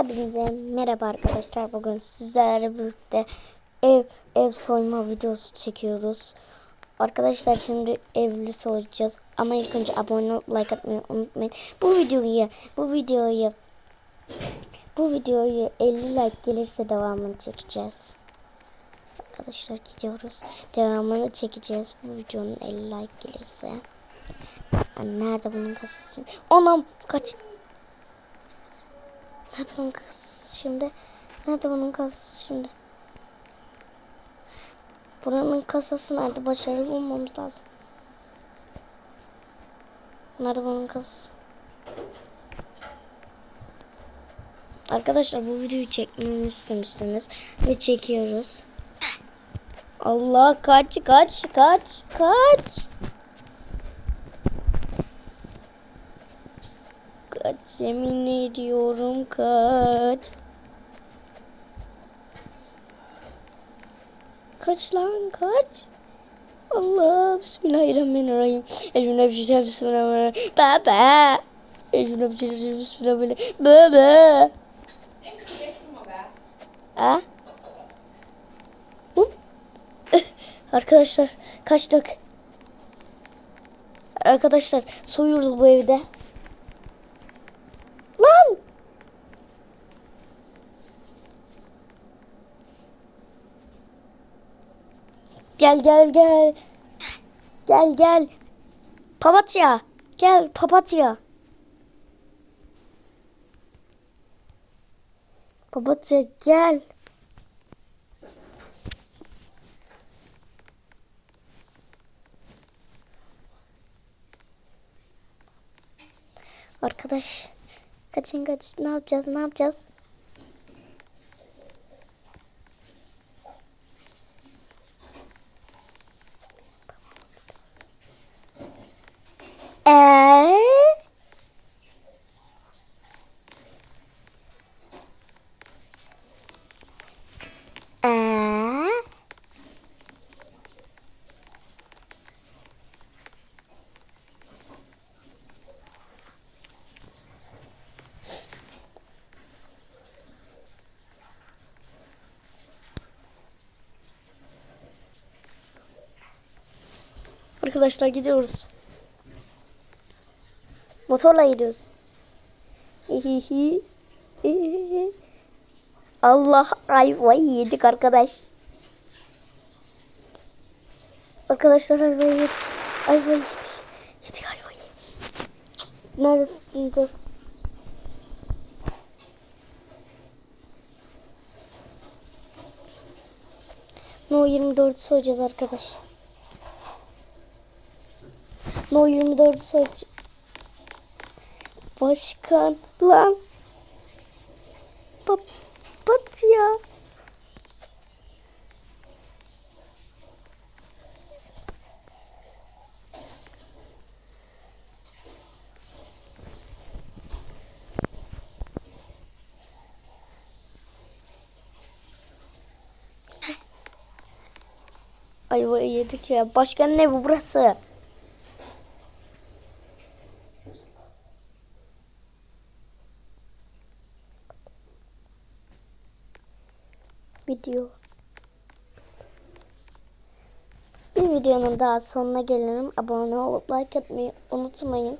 Hepinize merhaba arkadaşlar. Bugün sizlerle birlikte ev ev soyma videosu çekiyoruz. Arkadaşlar şimdi evli soyacağız. Ama ilk önce abone olup like atmayı unutmayın. Bu videoyu bu videoyu bu videoyu 50 like gelirse devamını çekeceğiz. Arkadaşlar gidiyoruz. Devamını çekeceğiz. Bu videonun 50 like gelirse. Nerede bunun kasası? Anam kaç. Nerede bunun kasası şimdi? Nerede bunun kasası şimdi? Buranın kasası nerede? Başarılı olmamız lazım. Nerede bunun kasası? Arkadaşlar bu videoyu çekmemi istemişsiniz ve çekiyoruz. Allah kaç kaç kaç kaç. Kaç yemin ediyorum kaç. Kaç lan kaç. Allah bismillahirrahmanirrahim. Ecmine bir şey bismillahirrahmanirrahim. Baba. Ecmine bir şey bismillahirrahmanirrahim. Baba. Ha? Hop. Arkadaşlar kaçtık. Arkadaşlar soyuyoruz bu evde. Lan! Gel gel gel. Gel gel. Papatya. Gel papatya. Papatya gel. Arkadaş. Kaçın kaç. Ne yapacağız? Ne yapacağız? Arkadaşlar gidiyoruz. Motorla gidiyoruz. Allah ayvayı yedik arkadaş. Arkadaşlar ayvayı yedik. Ayvayı yedik. Yedik ayvayı. Neredesin? No 24 soyacağız arkadaş. No 24 soyacağız. Başkan lan. Papatya. Ayvayı yedik ya. Başkan ne bu burası? Video. Bir videonun daha sonuna gelelim. Abone olup like atmayı unutmayın.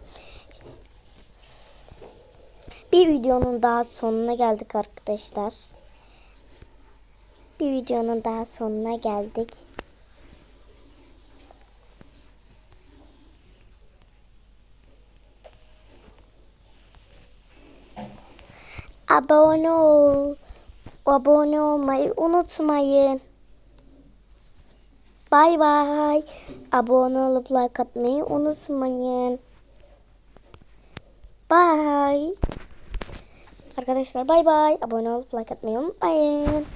Bir videonun daha sonuna geldik arkadaşlar. Bir videonun daha sonuna geldik. Abone ol. Abone olmayı unutmayın. Bay bay. Abone olup like atmayı unutmayın. Bay. Arkadaşlar bay bay. Abone olup like atmayı unutmayın.